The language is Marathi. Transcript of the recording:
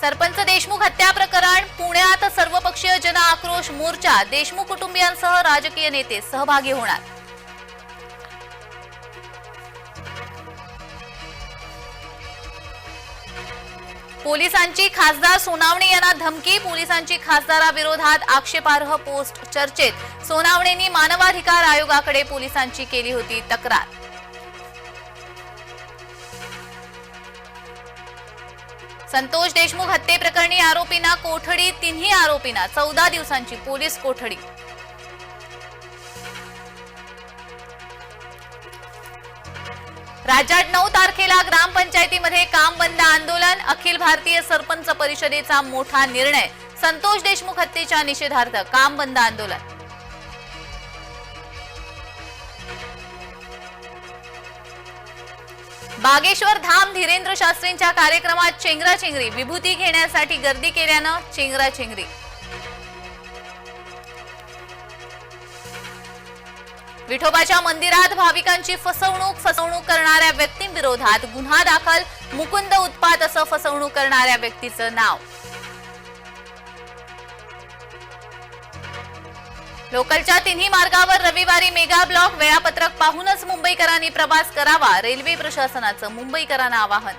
सरपंच देशमुख हत्या प्रकरण पुण्यात सर्वपक्षीय जन आक्रोश मोर्चा देशमुख कुटुंबियांसह राजकीय नेते सहभागी होणार. पोलिसांची खासदार सोनावणे यांना धमकी पोलिसांची खासदाराविरोधात आक्षेपार्ह पोस्ट चर्चेत. सोनावणेंनी मानवाधिकार आयोगाकडे पोलिसांची केली होती तक्रार. संतोष देशमुख हत्येप्रकरणी आरोपींना कोठडी तिन्ही आरोपींना चौदा दिवसांची पोलीस कोठडी. राज्यात नऊ तारखेला ग्रामपंचायतीमध्ये काम बंद आंदोलन अखिल भारतीय सरपंच परिषदेचा मोठा निर्णय संतोष देशमुख हत्येच्या निषेधार्थ काम बंद आंदोलन. बागेश्वर धाम धीरेंद्र शास्त्रींच्या कार्यक्रमात चेंगराचेंगरी विभूती घेण्यासाठी गर्दी केल्यानं चेंगराचेंगरी विठोबाच्या मंदिरात भाविकांची फसवणूक फसवणूक करणाऱ्या व्यक्तींविरोधात गुन्हा दाखल मुकुंद उत्पात असं फसवणूक करणाऱ्या व्यक्तीचं नाव. लोकलच्या तिन्ही मार्गावर रविवारी मेगा ब्लॉक वेळापत्रक पाहूनच मुंबईकरांनी प्रवास करावा. रेल्वे प्रशासनाचं मुंबईकरांना आवाहन.